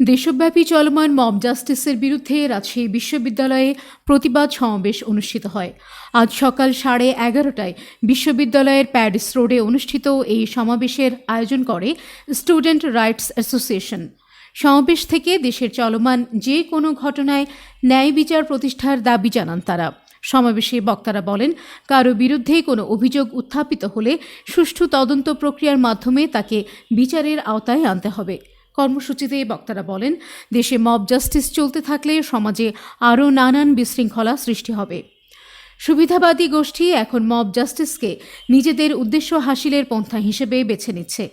দেশব্যাপী চলমান মব জাস্টিসের বিরুদ্ধে রাজশাহী বিশ্ববিদ্যালয়ে প্রতিবাদ সমাবেশ অনুষ্ঠিত হয়। আজ সকাল সাড়ে এগারোটায় বিশ্ববিদ্যালয়ের প্যারিস রোডে অনুষ্ঠিত এই সমাবেশের আয়োজন করে স্টুডেন্ট রাইটস অ্যাসোসিয়েশন। সমাবেশ থেকে দেশের চলমান যে কোনো ঘটনায় ন্যায় বিচার প্রতিষ্ঠার দাবি জানান তারা। সমাবেশে বক্তারা বলেন, কারও বিরুদ্ধে কোনো অভিযোগ উত্থাপিত হলে সুষ্ঠু তদন্ত প্রক্রিয়ার মাধ্যমে তাকে বিচারের আওতায় আনতে হবে। কর্মসূচিতে বক্তারা বলেন, দেশে মব জাস্টিস চলতে থাকলে সমাজে আরও নানান বিশৃঙ্খলা সৃষ্টি হবে। সুবিধাবাদী গোষ্ঠী এখন মব জাস্টিসকে নিজেদের উদ্দেশ্য হাসিলের পন্থা হিসেবে বেছে নিচ্ছে।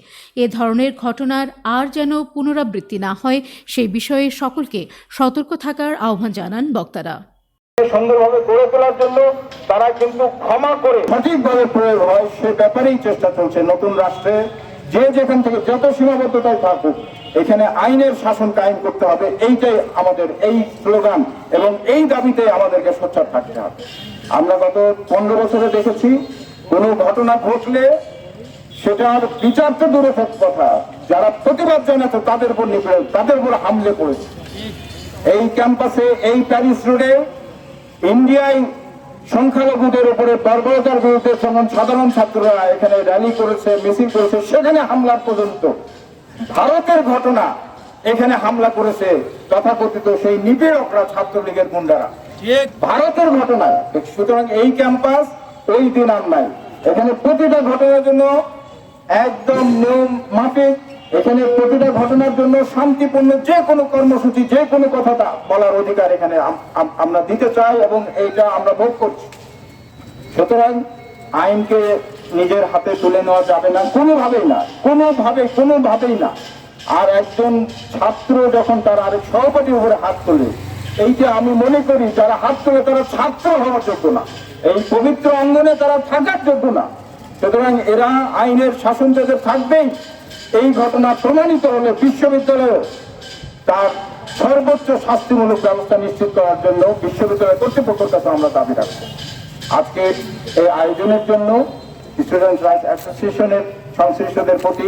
এ ধরনের ঘটনার আর যেন পুনরাবৃত্তি না হয় সেই বিষয়ে সকলকে সতর্ক থাকার আহ্বান জানান বক্তারা। সুন্দরভাবে গড়ে তোলার জন্য তারা কিন্তু ক্ষমা করে সঠিকভাবে প্রয়োগ হয়, সে ব্যাপারেই চেষ্টা চলছে নতুন রাষ্ট্রে। যে যেখান থেকে যত সীমাবদ্ধতায় থাকুক এখানে আইনের শাসন কায়েম করতে হবে, এইটাই আমাদের এই স্লোগান এবং এই দাবিতে আমাদেরকে সোচ্চার থাকতে হবে। আমরা গত পনেরো বছরে দেখেছি, কোনো ঘটনা ঘটলে সেটার বিচার তো দূরে কথা, যারা প্রতিবাদ জানাতো তাদের উপর নিপীড়ন, তাদের উপর হামলে পড়েছে এই ক্যাম্পাসে, এই প্যারিস রোডে ইন্ডিয়ায় সংখ্যালঘুদের উপরে বর্বরতার বিরুদ্ধে যখন সাধারণ ছাত্ররা এখানে র্যালি করেছে, মিছিল করেছে, সেখানে হামলার পর্যন্ত ভারতের ঘটনা এখানে হামলা করেছে তথাকথিত সেই নিপীড়করা ছাত্রলীগের গুন্ডারা। ভারতের ঘটনায় সুতরাং এই ক্যাম্পাস ওই দিন আর নাই। এখানে প্রতিটা ঘটনার জন্য একদম নিয়ম মাফিক এখানে প্রতিটা ঘটনার জন্য শান্তিপূর্ণ যে কোনো কর্মসূচি যে কোনো কথাটা বলার অধিকার এখানে আম- আম- আমরা দিতে চাই এবং এইটা আমরা ভোগ করছি। সুতরাং আইনকে নিজের হাতে তুলে নেওয়া যাবে না, কোনোভাবেই না, কোনোভাবে, কোনোভাবেই না। আর একজন ছাত্র যখন তার আরেক সহপাঠীর উপরে হাত তোলে এইটা আমি মনে করি যারা হাত তোলে তারা ছাত্র হওয়ার যোগ্য না, এই পবিত্র অঙ্গনে তারা থাকার যোগ্য না। সুতরাং এরা আইনের শাসন যাদের থাকবেই। এই ঘটনা প্রমাণিত হলে বিশ্ববিদ্যালয়ে তার সর্বোচ্চ শাস্তিমূলক ব্যবস্থা নিশ্চিত করার জন্য বিশ্ববিদ্যালয় কর্তৃপক্ষের কাছে আমরা দাবি রাখব। আজকে এই আয়োজনের জন্য স্টুডেন্ট রাইটস অ্যাসোসিয়েশনের সংশ্লিষ্টদের প্রতি